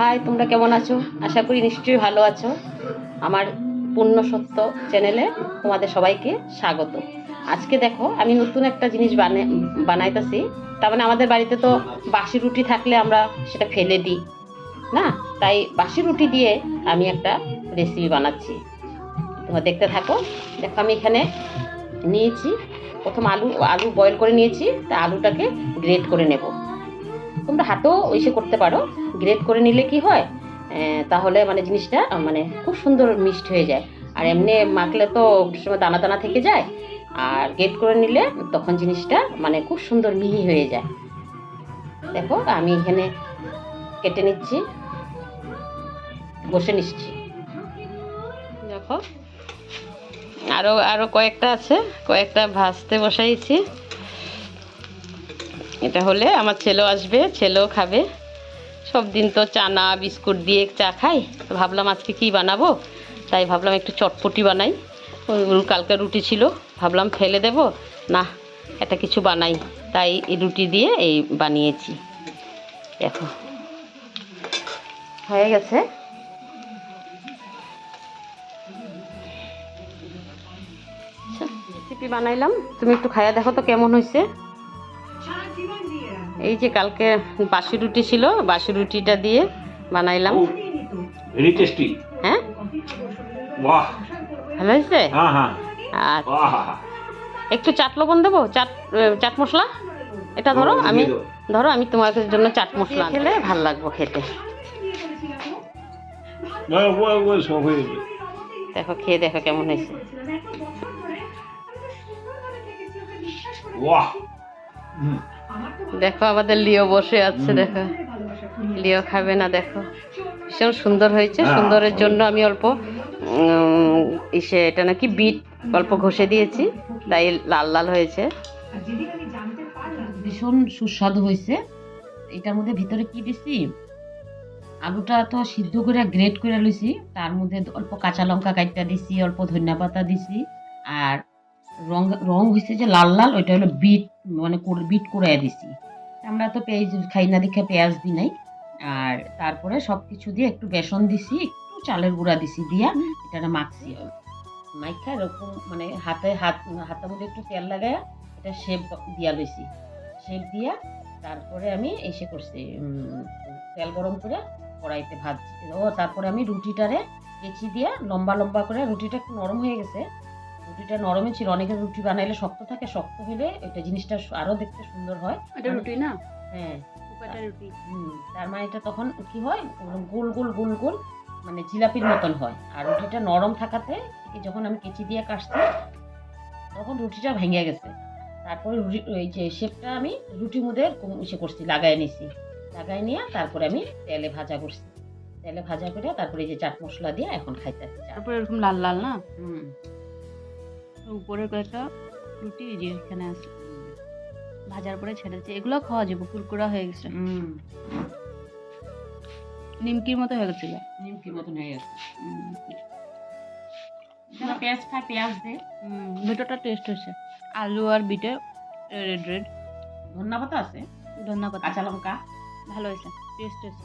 High, তোমরা কেমন আছো? আশা করি নিশ্চয়ই ভালো আছো। আমার পূর্ণ সত্য চ্যানেলে তোমাদের সবাইকে স্বাগত। আজকে দেখো, আমি নতুন একটা জিনিস বানে বানাইতেছি। তার মানে আমাদের বাড়িতে তো বাসি রুটি থাকলে আমরা সেটা ফেলে দিই, না? তাই বাসি রুটি দিয়ে আমি একটা রেসিপি বানাচ্ছি। তোমরা দেখতে থাকো। দেখো, আমি এখানে নিয়েছি। প্রথম আলু আলু বয়েল করে নিয়েছি। তা আলুটাকে গ্রেট করে নেব। তোমরা হাতেও ওইসে করতে পারো। গ্রেট করে নিলে কি হয়? তাহলে মানে জিনিসটা মানে খুব সুন্দর মিক্সড হয়ে যায়। আর এমনি মাখলে তো সময় দানা দানা থেকে যায়। আর গ্রেট করে নিলে তখন জিনিসটা মানে খুব সুন্দর মিহি হয়ে যায়। দেখো, আমি এখানে কেটে নিচ্ছি। বসে নিচ্ছি। দেখো আরও আরও কয়েকটা আছে। কয়েকটা ভাজতে বসাইছি। এটা হলে আমার ছেলেও আসবে, ছেলেও খাবে। সব দিন তো চানা, বিস্কুট দিয়ে চা খাই। ভাবলাম আজকে কি বানাবো? তাই ভাবলাম একটু চটপটি বানাই। ওই কালকে রুটি ছিল, ভাবলাম ফেলে দেব। না এটা কিছু বানাই। তাই রুটি দিয়ে এই বানিয়েছি। দেখো। হয়ে গেছে। রেসিপি বানাইলাম। তুমি একটু খাইয়া দেখো তো কেমন হয়েছে এই যে কালকে বাসি রুটি ছিল বাসি রুটিটা দিয়ে বানাইলাম। ভেরি টেস্টি হ্যাঁ? বাহ। ভালো হয়েছে? হ্যাঁ হ্যাঁ। আচ্ছা। বাহ একটু চাট লবণ দেবো? চাট চাট মশলা? এটা ধরো আমি ধরো আমি তোমার জন্য চাট মশলা খেলে ভালো লাগবো খেতে। না, ও ও সব হয়ে যাবে দেখো খেয়ে দেখো কেমন হয়েছে। বাহ। হুম। দেখো আমাদের লিও বসে আছে দেখো। লিও খাবে না দেখো। ভীষণ সুন্দর হয়েছে হ্যাঁ। সুন্দরের জন্য আমি অল্প ইসে এটা নাকি বিট অল্প ঘষে দিয়েছি তাই লাল লাল হয়েছে। ভীষণ সুস্বাদু হয়েছে। এটার মধ্যে ভিতরে কি দিছি? আলুটা তো সিদ্ধ করে গ্রেট করে লইছি। তার মধ্যে অল্প কাঁচা লঙ্কা কাটটা দিছি অল্প ধনিয়া পাতা দিছি আর রং রং হয়েছে যে লাল লাল, ওইটা হলো বিট মানে বিট করে দিছি। আমরা তো পেঁয়াজ খাই না দেখে পেঁয়াজ দিই নাই। আর তারপরে সব কিছু দিয়ে একটু বেসন দিছি, একটু চালের গুঁড়া দিছি দিয়া এটা মাখছি। মাইখা এরকম মানে হাতে, হাত, হাতের মধ্যে একটু তেল লাগায় এটা শেপ দিয়া লইছি। শেপ দিয়া তারপরে আমি এসে করছি তেল গরম করে কড়াইতে ভাজছি। ও, তারপরে আমি রুটিটারে কেচি দিয়া লম্বা লম্বা করে, রুটিটা একটু নরম হয়ে গেছে। রুটিটা নরমই ছিল। অনেকের রুটি বানাইলে শক্ত থাকে শক্ত হলে এটা জিনিসটা আরও দেখতে সুন্দর হয়। এটা রুটি না? হ্যাঁ। রুটি। তার মানে এটা তখন কি হয়? গোল গোল গোল গোল মানে জিলাপির মতন হয়। আর রুটিটা নরম থাকাতে এই যখন আমি কেচি দিয়ে কাটছি তখন রুটিটা ভেঙে গেছে। তারপরে এই যে শেপটা আমি রুটির মধ্যে ইসে করছি লাগাই নিছি। লাগাই নিয়ে তারপরে আমি তেলে ভাজা করছি। তেলে ভাজা করে তারপরে এই যে চাট মশলা দিয়ে এখন খাইতে তারপরে এরকম লাল লাল না? হুম। উপরের কয়েকটা রুটি যে এখানে আছে। ভাজার পরে ছেড়েছে এগুলো খাওয়া যাবে কুরকুরা হয়ে গেছে। হুম। নিমকির মতো হয়ে গেছিল নিমকির মতন হয়ে গেছে। পেঁয়াজ খায় পেঁয়াজ দে। ভিতরটা টেস্ট হয়েছে। আলু আর বিটে রেড রেড ধন্যবাদ আছে। ধন্যবাদ। কাঁচা লঙ্কা। ভালো হয়েছে টেস্ট হয়েছে।